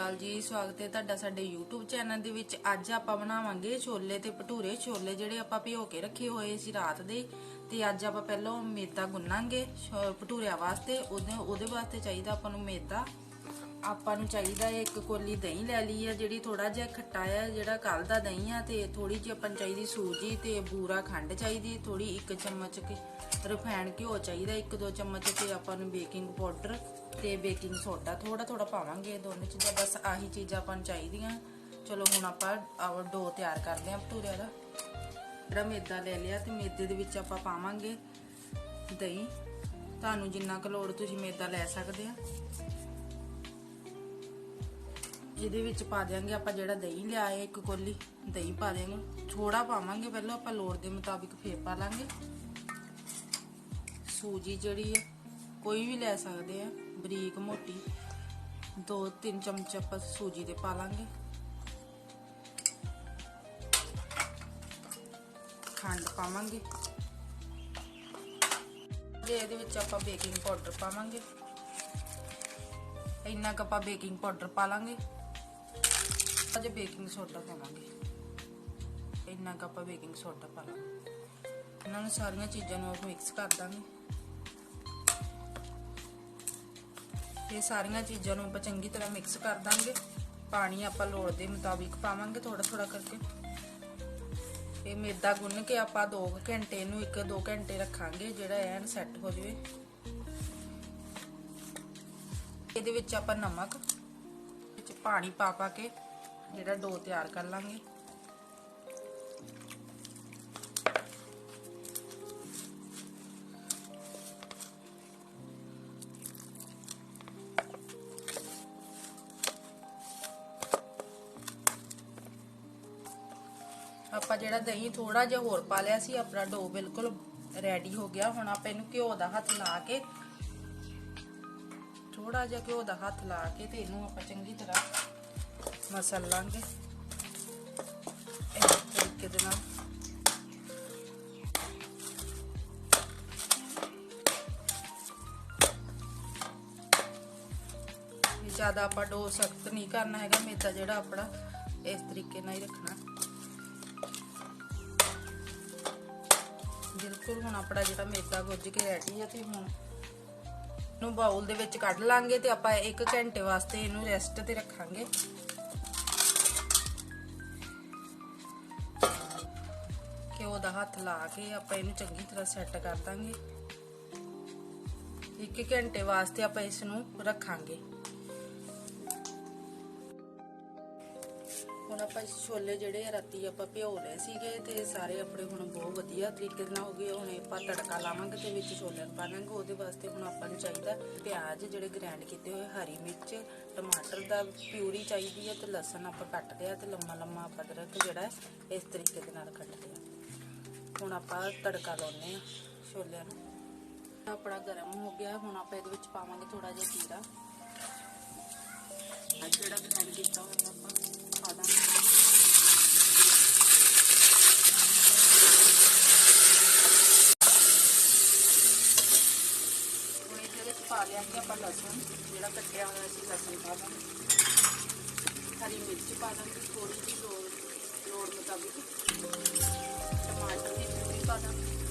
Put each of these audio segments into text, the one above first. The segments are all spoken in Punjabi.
ਹਾਲ ਜੀ, ਸਵਾਗਤ ਹੈ ਤੁਹਾਡਾ ਸਾਡੇ YouTube ਚੈਨਲ ਦੇ ਵਿੱਚ। ਅੱਜ ਆਪਾਂ ਬਣਾਵਾਂਗੇ ਛੋਲੇ ਤੇ ਭਟੂਰੇ। ਛੋਲੇ ਜਿਹੜੇ ਆਪਾਂ ਭਿਓ ਕੇ ਰੱਖੇ ਹੋਏ ਸੀ ਰਾਤ ਦੇ, ਤੇ ਅੱਜ ਆਪਾਂ ਪਹਿਲਾਂ ਮੇਦਾ ਗੁੰਨਾਂਗੇ ਭਟੂਰਿਆਂ ਵਾਸਤੇ। ਉਹਦੇ ਉਹਦੇ ਵਾਸਤੇ ਚਾਹੀਦਾ ਆਪਾਂ ਨੂੰ ਮੇਦਾ। ਆਪਾਂ ਨੂੰ ਚਾਹੀਦਾ ਹੈ ਇੱਕ ਕੋਲੀ ਦਹੀਂ ਲੈ ਲਈ ਹੈ ਜਿਹੜੀ ਥੋੜਾ ਜਿਹਾ ਖੱਟਾ ਹੈ ਜਿਹੜਾ ਕੱਲ ਦਾ ਦਹੀਂ ਆ, ਤੇ ਥੋੜੀ ਜਿਹੀ ਆਪਾਂ ਨੂੰ ਚਾਹੀਦੀ ਸੂਜੀ ਤੇ ਬੂਰਾ ਖੰਡ ਚਾਹੀਦੀ। ਥੋੜੀ ਇੱਕ ਚਮਚ ਰਿਫਾਈਨ ਘਿਓ ਚਾਹੀਦਾ, ਇੱਕ ਦੋ ਚਮਚ, ਤੇ ਆਪਾਂ ਨੂੰ ਬੇਕਿੰਗ ਪਾਊਡਰ। ਤੇ ਬੇਕਿੰਗ ਸੋਡਾ ਥੋੜਾ ਥੋੜਾ ਪਾਵਾਂਗੇ ਇਹ ਦੋਨੇ ਚੀਜ਼ਾਂ, ਬਸ ਆਹੀ ਚੀਜ਼ਾਂ ਆਪਾਂ ਨੂੰ ਚਾਹੀਦੀਆਂ। ਚਲੋ ਹੁਣ ਆਪਾਂ ਆਹ ਡੋ ਤਿਆਰ ਕਰਦੇ ਹਾਂ ਭਟੂਰੇ ਦਾ ਜਿਹੜਾ ਮੈਦਾ ਲੈ ਲਿਆ ਤੇ ਮੈਦੇ ਦੇ ਵਿੱਚ ਆਪਾਂ ਪਾਵਾਂਗੇ ਦਹੀਂ। ਤੁਹਾਨੂੰ ਜਿੰਨਾ ਕੁ ਲੋੜ ਤੁਸੀਂ ਮੈਦਾ ਲੈ ਸਕਦੇ ਆ। ਇਹਦੇ ਵਿੱਚ ਪਾ ਦਿਆਂਗੇ ਆਪਾਂ ਜਿਹੜਾ ਦਹੀਂ ਲਿਆ ਹੈ ਇੱਕ ਕੋਲੀ, ਦਹੀਂ ਪਾ ਦਿਆਂਗੇ। ਥੋੜਾ ਪਾਵਾਂਗੇ ਪਹਿਲਾਂ ਆਪਾਂ ਲੋੜ ਦੇ ਮੁਤਾਬਿਕ ਫੇਰ ਪਾ ਲਾਂਗੇ। ਸੂਜੀ ਜਿਹੜੀ ਹੈ, ਕੋਈ ਵੀ ਲੈ ਸਕਦੇ ਆ। ਬਰੀਕ ਮੋਟੀ 2-3 ਚਮਚ ਆਪਾਂ ਸੂਜੀ ਦੇ ਪਾ ਲਾਂਗੇ। ਖੰਡ ਪਾਵਾਂਗੇ। ਤੇ ਇਹਦੇ ਵਿੱਚ ਆਪਾਂ ਬੇਕਿੰਗ ਪਾਊਡਰ ਪਾਵਾਂਗੇ। ਇੰਨਾ ਕੁ ਆਪਾਂ ਬੇਕਿੰਗ ਪਾਊਡਰ ਪਾ ਲਾਂਗੇ। ਅਜੇ ਬੇਕਿੰਗ ਸੋਡਾ ਪਾਵਾਂਗੇ। ਇੰਨਾ ਕੁ ਆਪਾਂ ਬੇਕਿੰਗ ਸੋਡਾ ਪਾ ਲਾਂਗੇ। ਇਹਨਾਂ ਨੂੰ ਸਾਰੀਆਂ ਚੀਜ਼ਾਂ ਨੂੰ ਆਪਾਂ ਮਿਕਸ ਕਰ ਦਾਂਗੇ। ਇਹ ਸਾਰੀਆਂ ਚੀਜ਼ਾਂ ਨੂੰ ਆਪਾਂ ਚੰਗੀ ਤਰ੍ਹਾਂ ਮਿਕਸ ਕਰ ਦਾਂਗੇ। ਪਾਣੀ ਆਪਾਂ ਲੋੜ ਦੇ ਮੁਤਾਬਿਕ ਪਾਵਾਂਗੇ ਥੋੜਾ ਥੋੜਾ ਕਰਕੇ। ਇਹ ਮੈਦਾ ਗੁੰਨ ਕੇ ਆਪਾਂ 2 ਘੰਟੇ ਨੂੰ 1-2 ਘੰਟੇ ਰੱਖਾਂਗੇ, ਜਿਹੜਾ ਐਨ ਸੈੱਟ ਹੋ ਜਾਵੇ। ਇਹਦੇ ਵਿੱਚ ਆਪਾਂ ਨਮਕ, ਵਿੱਚ ਪਾਣੀ ਪਾ ਪਾ ਕੇ ਜਿਹੜਾ ਡੋ ਤਿਆਰ ਕਰ ਲਾਂਗੇ। ਆਪਾਂ ਜਿਹੜਾ ਦਹੀਂ ਥੋੜਾ ਜਿਹਾ ਹੋਰ ਪਾ ਲਿਆ ਸੀ, ਆਪਣਾ ਡੋ ਬਿਲਕੁਲ ਰੈਡੀ ਹੋ ਗਿਆ। ਹੁਣ ਆਪਾਂ ਇਹਨੂੰ ਘਿਓ ਦਾ ਹੱਥ ਲਾ ਕੇ ਥੋੜਾ ਜਿਹਾ ਘਿਓ ਦਾ ਹੱਥ ਲਾ ਕੇ ਤੇ ਇਹਨੂੰ ਆਪਾਂ ਚੰਗੀ ਤਰ੍ਹਾਂ ਮਸਲ ਲਾਂਗੇ। ਇਸ ਤਰੀਕੇ ਦੇ ਨਾਲ। ਜ਼ਿਆਦਾ ਆਪਾਂ ਡੋ ਸਖਤ ਨਹੀਂ ਕਰਨਾ ਹੈਗਾ ਮੇਦਾ ਜਿਹੜਾ ਆਪਣਾ ਇਸ ਤਰੀਕੇ ਨਾਲ ਹੀ ਰੱਖਣਾ। ਬਿਲਕੁਲ ਹੁਣ ਆਪਣਾ ਜਿਹੜਾ ਮੇਦਾ ਗੁੱਝ ਕੇ ਰੈਡੀ ਹੈ ਤੇ ਹੁਣ ਨੂੰ ਬਾਉਲ ਦੇ ਵਿੱਚ ਕੱਢ ਲਾਂਗੇ ਤੇ ਆਪਾਂ 1 ਘੰਟੇ ਵਾਸਤੇ ਇਹਨੂੰ ਰੈਸਟ ਤੇ ਰੱਖਾਂਗੇ। ਘਿਓ ਦਾ ਹੱਥ ਲਾ ਕੇ ਆਪਾਂ ਇਹਨੂੰ ਚੰਗੀ ਤਰ੍ਹਾਂ ਸੈੱਟ ਕਰ ਦਾਂਗੇ। 1 ਘੰਟੇ ਵਾਸਤੇ ਆਪਾਂ ਇਸ ਨੂੰ ਰੱਖਾਂਗੇ। ਛੋਲੇ ਜਿਹੜੇ ਰਾਤੀ ਆਪਾਂ ਭਿਓ ਲਏ ਸੀਗੇ ਤੇ ਸਾਰੇ ਆਪਣੇ ਹੁਣ ਬਹੁਤ ਵਧੀਆ ਤਰੀਕੇ ਨਾਲ ਹੋ ਗਏ। ਹੁਣ ਆਪਾਂ ਤੜਕਾ ਲਾਵਾਂਗੇ ਤੇ ਵਿੱਚ ਛੋਲੇ ਪਾਵਾਂਗੇ ਉਹਦੇ ਵਾਸਤੇ ਹੁਣ ਆਪਾਂ ਨੂੰ ਚਾਹੀਦਾ ਪਿਆਜ਼ ਜਿਹੜੇ ਗ੍ਰਾਈਂਡ ਕੀਤੇ ਹੋਏ ਹਰੀ ਮਿਰਚ, ਟਮਾਟਰ ਦਾ ਪਿਊਰੀ ਚਾਹੀਦੀ ਹੈ ਤੇ ਲਸਣ ਆਪਾਂ ਕੱਟ ਲਿਆ ਤੇ ਲੰਮਾ ਲੰਮਾ ਆਪਾਂ ਅਦਰਕ ਜਿਹੜਾ ਇਸ ਤਰੀਕੇ ਦੇ ਨਾਲ ਕੱਟ ਲਿਆ ਹੁਣ ਆਪਾਂ ਤੜਕਾ ਲਾਉਨੇ ਆ ਛੋਲਿਆਂ ਨੂੰ। ਆਪਣਾ ਗਰਮ ਹੋ ਗਿਆ। ਹੁਣ ਆਪਾਂ ਇਹਦੇ ਵਿੱਚ ਪਾਵਾਂਗੇ ਥੋੜਾ ਜਿਹਾ ਜੀਰਾ। ਜਿਹੜਾ ਗ੍ਰਾਈਂਡ ਕੀਤਾ ਹੋਇਆ ਆਪਾਂ ਪਾ ਦਾਂਗੇ ਹੁਣ ਇਹਦੇ ਵਿੱਚ ਆਪਾਂ ਲਸਣ, ਜਿਹੜਾ ਕੱਟਿਆ ਹੋਇਆ ਸੀ ਲਸਣ ਪਾ ਦਾਂਗੇ। ਹਰੀ ਮਿਰਚ ਪਾ ਦਾਂਗੇ ਥੋੜੀ ਜਿਹੀ ਲੋੜ ਲੋੜ ਮੁਤਾਬਿਕ। ਟਮਾਟਰ ਦੀ ਪਿਊਰੀ ਪਾ ਦਾਂਗੇ।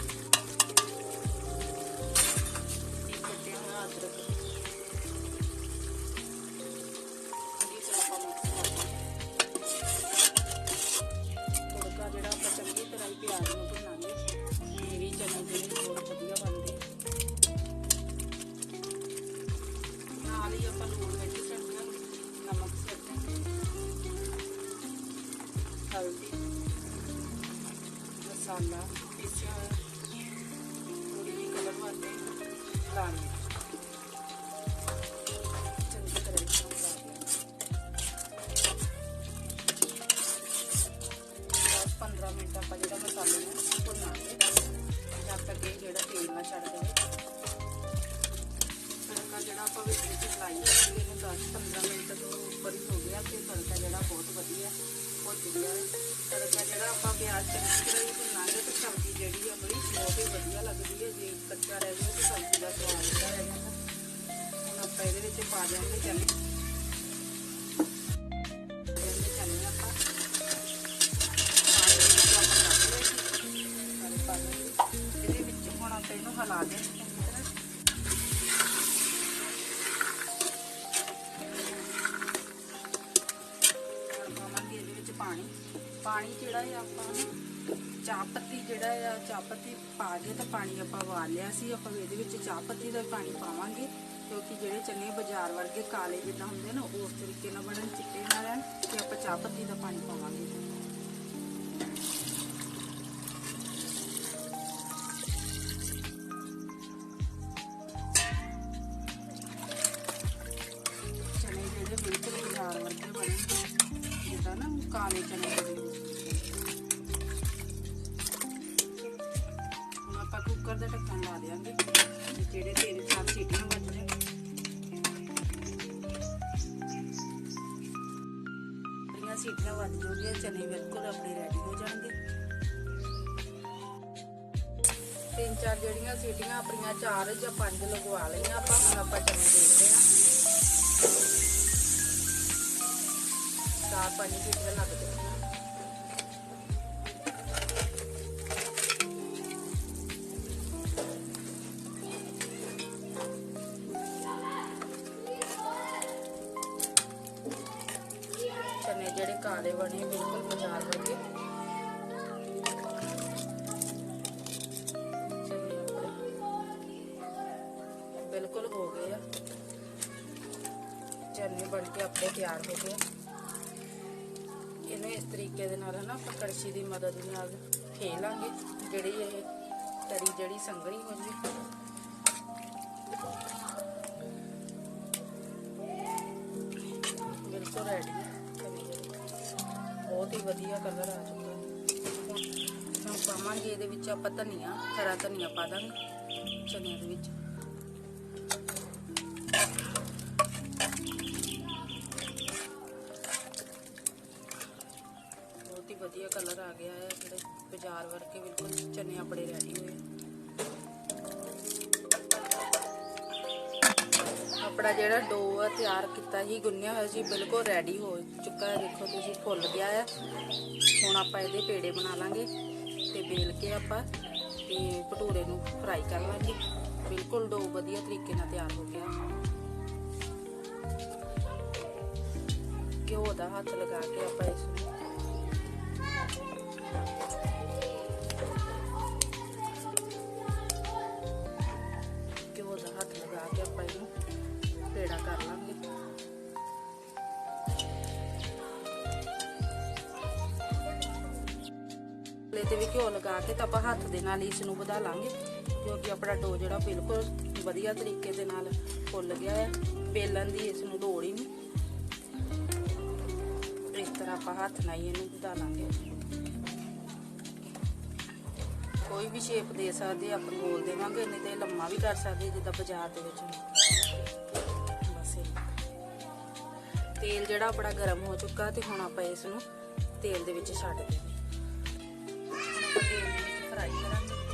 ਨਾਲ ਹੀ ਆਪਾਂ ਲੂਣ ਵਿੱਚ ਛੱਡਣਾ ਨਮਕ ਛੱਡਣਾ ਹਲਦੀ ਮਸਾਲਾ। ਪਾਵਾਂਗੇ ਇਹਦੇ ਵਿੱਚ ਪਾਣੀ ਪਾਣੀ ਜਿਹੜਾ ਹੈ ਆਪਾਂ ਚਾਪਤੀ ਜਿਹੜਾ ਹੈ ਚਾਪਤੀ ਪਾ ਕੇ ਤਾਂ ਪਾਣੀ ਆਪਾਂ ਵਾਲ ਸੀ, ਆਪਾਂ ਇਹਦੇ ਵਿੱਚ ਚਾਪਤੀ ਦਾ ਪਾਣੀ ਪਾਵਾਂਗੇ। ਕਿਉਂਕਿ ਜਿਹੜੇ ਚਨੇ ਬਾਜ਼ਾਰ ਵਰਗੇ ਕਾਲੇ ਜਿੱਦਾਂ ਹੁੰਦੇ ਨਾ, ਉਸ ਤਰੀਕੇ ਨਾਲ ਬਣਨ, ਚਿੱਟੇ ਨਾ ਰਹਿਣ ਤੇ ਆਪਾਂ ਚਾਹ ਪੱਤੀ ਦਾ ਪਾਣੀ ਪਾਵਾਂਗੇ। ਜਿਹੜੀਆਂ ਸੀਟੀਆਂ ਵੱਜ ਜੂਗੀਆਂ ਚਨੇ ਬਿਲਕੁਲ ਆਪਣੇ ਰੈਡੀ ਹੋ ਜਾਣਗੇ। ਤਿੰਨ ਚਾਰ ਜਿਹੜੀਆਂ ਸੀਟੀਆਂ ਆਪਣੀਆਂ, ਚਾਰ ਜਾਂ ਪੰਜ ਲਗਵਾ ਲਈਆਂ ਆਪਾਂ, ਹੁਣ ਆਪਾਂ ਚਨੇ ਦੇਖਦੇ ਹਾਂ। ਚਾਰ ਪੰਜ ਸੀਟੀਆਂ ਲੱਗ ਜਾਣਗੀਆਂ। ਜਿਹੜੇ ਬਣੇ ਬਿਲਕੁਲ ਬਾਜ਼ਾਰ ਵਰਗੇ ਬਿਲਕੁਲ ਹੋ ਗਏ ਆ। ਚਨੇ ਬਣ ਕੇ ਆਪਣੇ ਤਿਆਰ ਹੋ ਗਏ ਇਹਨੂੰ ਇਸ ਤਰੀਕੇ ਦੇ ਨਾਲ ਹਨਾ, ਆਪਾਂ ਕੜਛੀ ਦੀ ਮਦਦ ਨਾਲ ਫੇ ਲਾਂਗੇ ਜਿਹੜੀ ਇਹ ਤਰੀ ਜਿਹੜੀ ਸੰਘਣੀ ਹੋ ਹੀ ਵਧੀਆ ਕਲਰ ਆ ਚੁੱਕਾ ਹੈ। ਹੁਣ ਪਾਵਾਂਗੇ ਇਹਦੇ ਵਿੱਚ ਆਪਾਂ ਧਨੀਆ, ਹਰਾ ਧਨੀਆ ਪਾ ਦਾਂਗੇ ਚਨਿਆਂ ਦੇ ਵਿੱਚ। ਬਹੁਤ ਹੀ ਵਧੀਆ ਕਲਰ ਆ ਗਿਆ ਹੈ, ਜਿਹੜੇ ਬਾਜ਼ਾਰ ਵਰਗੇ ਬਿਲਕੁਲ ਚਨੇ ਆਪਣੇ ਰੈਡੀ ਹੋਏ ਆਪਣਾ ਜਿਹੜਾ ਡੋ ਆ ਤਿਆਰ ਕੀਤਾ ਸੀ, ਗੁੰਨਿਆ ਹੋਇਆ ਸੀ, ਬਿਲਕੁਲ ਰੈਡੀ ਹੋ ਚੁੱਕਾ ਹੈ। ਦੇਖੋ ਤੁਸੀਂ ਫੁੱਲ ਗਿਆ ਹੈ ਹੁਣ ਆਪਾਂ ਇਹਦੇ ਪੇੜੇ ਬਣਾ ਲਾਂਗੇ ਤੇ ਬੇਲ ਕੇ ਆਪਾਂ ਤੇ ਭਟੂਰੇ ਨੂੰ ਫਰਾਈ ਕਰ ਲਾਂਗੇ। ਬਿਲਕੁਲ ਡੋ ਵਧੀਆ ਤਰੀਕੇ ਨਾਲ ਤਿਆਰ ਹੋ ਗਿਆ। ਘਿਓ ਦਾ ਹੱਥ ਲਗਾ ਕੇ ਆਪਾਂ ਇਸ ਨੂੰ ਤੇ ਵੀ ਘਿਓ ਲਗਾ ਕੇ ਤਾਂ ਆਪਾਂ ਹੱਥ ਦੇ ਨਾਲ ਇਸ ਨੂੰ ਵਧਾ ਲਾਂਗੇ, ਕਿਉਂਕਿ ਆਪਣਾ ਡੋ ਜਿਹੜਾ ਬਿਲਕੁਲ ਵਧੀਆ ਤਰੀਕੇ ਦੇ ਨਾਲ ਫੁੱਲ ਗਿਆ ਹੈ, ਬੇਲਣ ਦੀ ਇਸ ਨੂੰ ਲੋੜ ਹੀ ਨਹੀਂ। ਇਸ ਤਰ੍ਹਾਂ ਆਪਾਂ ਹੱਥ ਨਾਲ ਹੀ ਇਹਨੂੰ ਵਧਾ ਲਾਂਗੇ। ਕੋਈ ਵੀ ਸ਼ੇਪ ਦੇ ਸਕਦੇ ਆਪਾਂ ਗੋਲ ਦੇਵਾਂਗੇ, ਨਹੀਂ ਤੇ ਲੰਮਾ ਵੀ ਕਰ ਸਕਦੇ, ਜਿੱਦਾਂ ਬਾਜ਼ਾਰ ਦੇ ਵਿੱਚ ਬਸ ਤੇਲ ਜਿਹੜਾ ਆਪਣਾ ਗਰਮ ਹੋ ਚੁੱਕਾ ਤੇ ਹੁਣ ਆਪਾਂ ਇਸ ਨੂੰ ਤੇਲ ਦੇ ਵਿੱਚ ਛੱਡ ਦੇਵਾਂਗੇ ਹੁਣ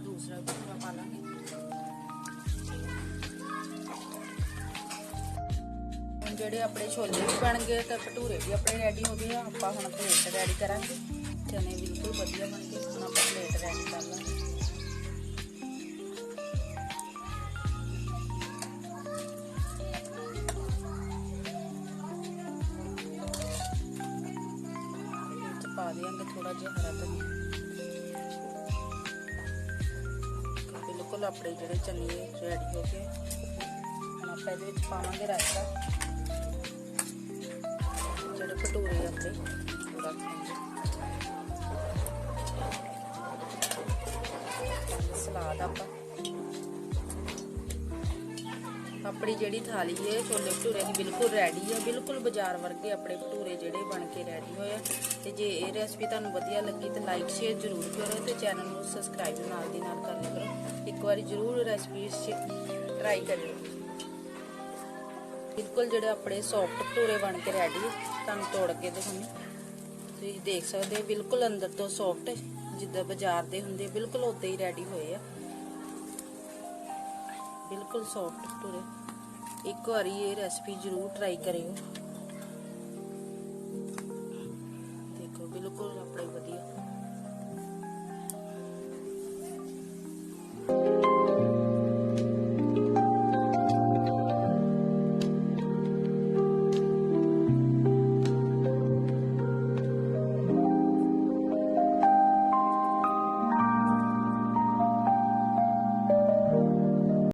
ਆਪਾਂ ਦੂਸਰਾ ਭਟੂਰਾ ਪਾ ਲਾਂਗੇ। ਹੁਣ ਜਿਹੜੇ ਆਪਣੇ ਛੋਲੇ ਵੀ ਬਣ ਗਏ ਤੇ ਭਟੂਰੇ ਵੀ ਆਪਣੇ ਰੈਡੀ ਹੋ ਗਏ ਆ। ਆਪਾਂ ਹੁਣ ਪਲੇਟ ਰੈਡੀ ਕਰਾਂਗੇ। ਚਨੇ ਬਿਲਕੁਲ ਵਧੀਆ ਬਣ ਗਏ। ਹੁਣ ਆਪਾਂ ਪਲੇਟ ਰੈਡੀ ਕਰ ਲਾਂਗੇ। ਪਾ ਦਿਆਂਗੇ ਥੋੜਾ ਜਿਹਾ ਹਰਾ ਧਨੀਆ। ਬਿਲਕੁਲ ਆਪਣੇ ਜਿਹੜੇ ਚਨੇ ਰੈਡੀ ਹੋ ਗਏ ਹੁਣ ਆਪਾਂ ਇਹਦੇ ਵਿੱਚ ਪਾਵਾਂਗੇ ਰਾਇਤਾ। ਜਿਹੜੇ ਭਟੂਰੇ ਆਪਣੇ ਉਹ ਰੱਖਾਂਗੇ। ਸਲਾਦ ਆਪਾਂ। ਆਪਣੀ ਜਿਹੜੀ ਥਾਲੀ ਹੈ, ਛੋਲੇ ਭਟੂਰੇ ਦੀ ਬਿਲਕੁਲ ਰੈਡੀ ਹੈ। ਬਿਲਕੁਲ ਬਾਜ਼ਾਰ ਵਰਗੇ ਆਪਣੇ ਭਟੂਰੇ ਜਿਹੜੇ ਬਣ ਕੇ ਰੈਡੀ ਹੋਏ ਆ। ਤੇ ਜੇ ਇਹ ਰੈਸਪੀ ਤੁਹਾਨੂੰ ਵਧੀਆ ਲੱਗੀ ਤਾਂ ਲਾਈਕ ਸ਼ੇਅਰ ਜ਼ਰੂਰ ਕਰੋ ਤੇ ਚੈਨਲ ਨੂੰ ਸਬਸਕ੍ਰਾਈਬ ਨਾਲ ਦੀ ਨਾਲ ਕਰ ਲਿਆ ਕਰੋ। ਇੱਕ ਵਾਰੀ ਜ਼ਰੂਰ ਰੈਸਪੀ ਟਰਾਈ ਕਰਿਓ। ਬਿਲਕੁਲ ਜਿਹੜੇ ਆਪਣੇ ਸੌਫਟ ਭਟੂਰੇ ਬਣ ਕੇ ਰੈਡੀ ਹੈ ਤੁਹਾਨੂੰ ਤੋੜ ਕੇ ਦਿਖਾਉਂਦੀ ਤੁਸੀਂ ਦੇਖ ਸਕਦੇ ਹੋ, ਬਿਲਕੁਲ ਅੰਦਰ ਤੋਂ ਸੌਫਟ ਜਿੱਦਾਂ ਬਾਜ਼ਾਰ ਦੇ ਹੁੰਦੇ, ਬਿਲਕੁਲ ਉਦਾਂ ਹੀ ਰੈਡੀ ਹੋਏ ਆ। ਬਿਲਕੁਲ ਸੌਫਟ ਭਟੂਰੇ। ਇੱਕ ਵਾਰੀ ਇਹ ਰੈਸਪੀ ਜ਼ਰੂਰ ਟਰਾਈ ਕਰਿਓ।